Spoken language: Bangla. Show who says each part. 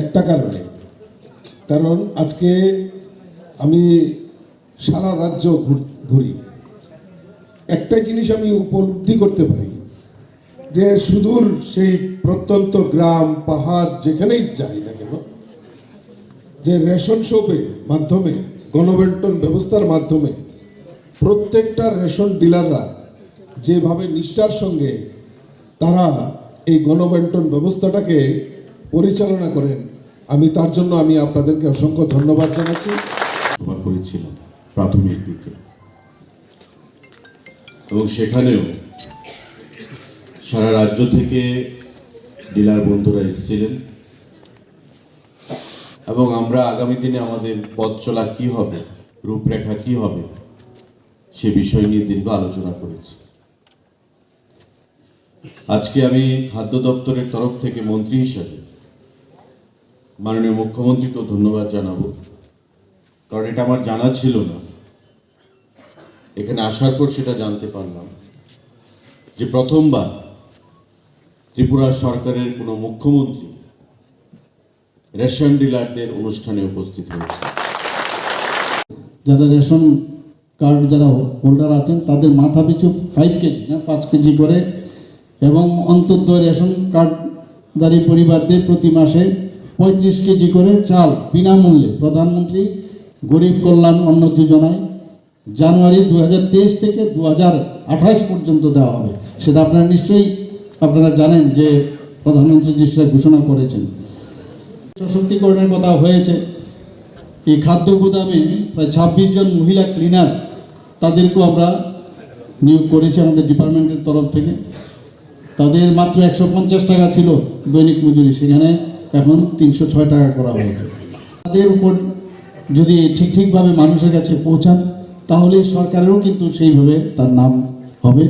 Speaker 1: একটা কারণে। কারণ আজকে আমি সারা রাজ্য ঘুরি। একটাই জিনিস আমি উপলব্ধি করতে পারি, যে সুদূর সেই প্রত্যন্ত গ্রাম, পাহাড় যেখানেই যাই না কেন, যে রেশন শপের মাধ্যমে, গণবন্টন ব্যবস্থার মাধ্যমে প্রত্যেকটা রেশন ডিলাররা যেভাবে নিষ্ঠার সঙ্গে তারা এই গণবন্টন ব্যবস্থাটাকে পরিচালনা করেন, আমি তার জন্য আমি আপনাদেরকে অসংখ্য ধন্যবাদ জানাচ্ছি।
Speaker 2: করেছিলাম প্রাথমিক দিকে। এবং সেখানেও সারা রাজ্য থেকে ডিলার বন্ধুরা এসেছিলেন। এবং আমরা আগামী দিনে আমাদের পথ চলা কী হবে, রূপরেখা কী হবে সে বিষয় নিয়ে দীর্ঘ আলোচনা করেছি। আজকে আমি খাদ্য দপ্তরের তরফ থেকে মন্ত্রী হিসাবে মাননীয় মুখ্যমন্ত্রীকেও ধন্যবাদ জানাব। কারণ এটা আমার জানা ছিল না। এখানে আসার পর সেটা জানতে পারলাম যে প্রথমবার ত্রিপুরা সরকারের কোনো মুখ্যমন্ত্রী রেশন ডিলারদের অনুষ্ঠানে উপস্থিত হয়েছে।
Speaker 3: যারা রেশন কার্ড যারা হোল্ডার আছেন, তাদের মাথা পিছু ফাইভ কেজি না, পাঁচ কেজি করে। এবং অন্তর্দয় রেশন কার্ডধারী পরিবারদের প্রতি মাসে পঁয়ত্রিশ কেজি করে চাল বিনামূল্যে। প্রধানমন্ত্রী গরিব কল্যাণ অন্ন যোজনায় জানুয়ারি দু হাজার তেইশ থেকে দু হাজার আঠাশ পর্যন্ত দেওয়া হবে। সেটা আপনারা নিশ্চয়ই আপনারা জানেন যে প্রধানমন্ত্রী যে সেটা ঘোষণা করেছেন। সশক্তিকরণের কথা হয়েছে। এই খাদ্য গুদামে প্রায় ছাব্বিশ জন মহিলা ক্লিনার তাদেরকেও আমরা নিয়োগ করেছি আমাদের ডিপার্টমেন্টের তরফ থেকে। তাদের মাত্র একশো পঞ্চাশ টাকা ছিল দৈনিক মজুরি, সেখানে এখন তিনশো ছয় টাকা করা হয়েছে। তাদের উপর যদি ঠিক ঠিকভাবে মানুষের কাছে পৌঁছান, তাহলে সরকারেরও কিন্তু সেইভাবে তার নাম হবে।